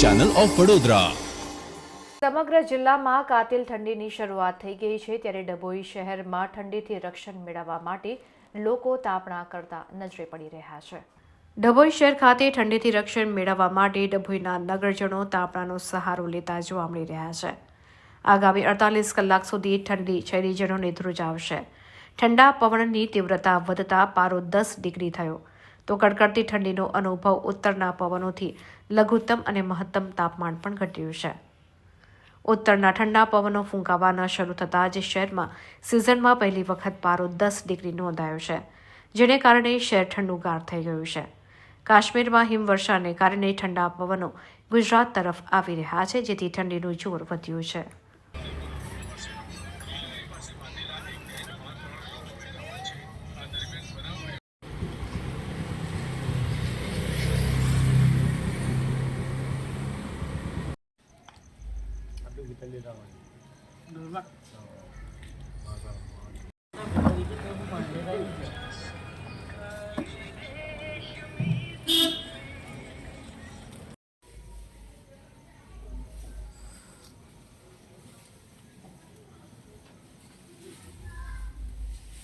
Channel of Vadodara સમગ્ર જિલ્લામાં કાતિલ ઠંડીની શરૂઆત થઈ ગઈ છે ત્યારે ડભોઈ શહેરમાં ઠંડીથી રક્ષણ મેળવવા માટે લોકો તાપણા કરતા નજરે પડી રહ્યા છે. ડભોઈ શહેર ખાતે ઠંડીથી રક્ષણ મેળવવા માટે ડભોઈના નગરજનો તાપણાનો સહારો લેતા જોવા મળી રહ્યા છે. આગામી અડતાલીસ કલાક સુધી ઠંડી શહેરીજનોને ધ્રુજાવશે. ઠંડા પવનની તીવ્રતા વધતા પારો દસ ડિગ્રી થયો. તો કડકડતી ઠંડીનો અનુભવ ઉત્તરના પવનોથી લઘુત્તમ અને મહત્તમ તાપમાન પણ ઘટ્યું છે. ઉત્તરના ઠંડા પવનો ફૂંકાવાના શરૂ થતાં જ શહેરમાં સિઝનમાં પહેલી વખત પારો દસ ડિગ્રી નોંધાયો છે, જેને કારણે શહેર ઠંડુગાર થઈ ગયું છે. કાશ્મીરમાં હિમવર્ષાને કારણે ઠંડા પવનો ગુજરાત તરફ આવી રહ્યા છે, જેથી ઠંડીનું જોર વધ્યું છે. ಗಿಟಲ್ಲಿ ಇದಾವ ನೋಡ್ಬೇಕು